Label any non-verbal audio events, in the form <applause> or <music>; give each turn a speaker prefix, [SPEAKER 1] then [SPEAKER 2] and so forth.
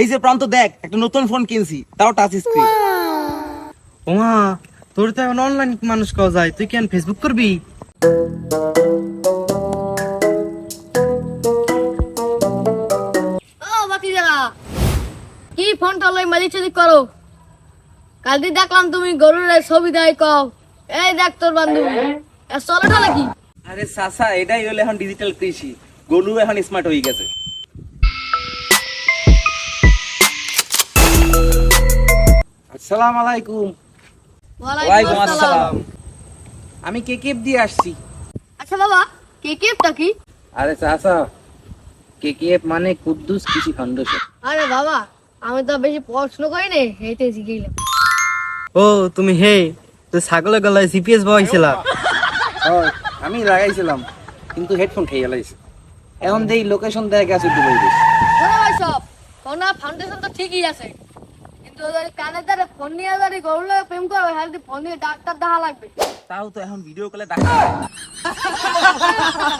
[SPEAKER 1] এই যে প্রান্ত দেখ একটা নতুন ফোন কিনছি তাও টাচ স্ক্রিন
[SPEAKER 2] ওমা তোর তো এখন অনলাইন মানুষ কাও যায় তুই কেন ফেসবুক করবি?
[SPEAKER 3] ও বাকি যারা কি ফোনটা লই মাঝে করো? কালকে দেখলাম তুমি গরুর ছবি দেয় কও। এই দেখ তোর বান্ধবী। এ চলোটা নাকি?
[SPEAKER 1] আরে সাসা এটাই হলো এখন ডিজিটাল কৃষি। গরু এখন স্মার্ট হয়ে গেছে। আসসালামু আলাইকুম। ওয়ালাইকুম আসসালাম। আমি কেকেপ দিয়ে আসছি।
[SPEAKER 3] আচ্ছা বাবা কে কেপটা কি?
[SPEAKER 1] আরে চাচা কেকেএফ মানে কুদ্দুস কৃষি ফাউন্ডেশন
[SPEAKER 3] আরে বাবা আমি তো বেশি পড়াশোনা করি নে এইতে শিখেইলাম।
[SPEAKER 2] ও তুমি হে তো ছাগলের গলায় জিপিএস বহাইছিল।
[SPEAKER 1] আমি লাগাইছিলাম কিন্তু হেডফোন খেয়ে গেলাইছে এখন দেই লোকেশন দেয় গেছে দুবাই দেশ।
[SPEAKER 3] সব কোনা ফাউন্ডেশন তো ঠিকই আছে। ফোন নিয়ে প্রেম করবে হ্যাঁ ফোন দিয়ে ডাক্তার দেখা লাগবে।
[SPEAKER 1] তাও তো এখন ভিডিও কলে ডাক্তার। <laughs>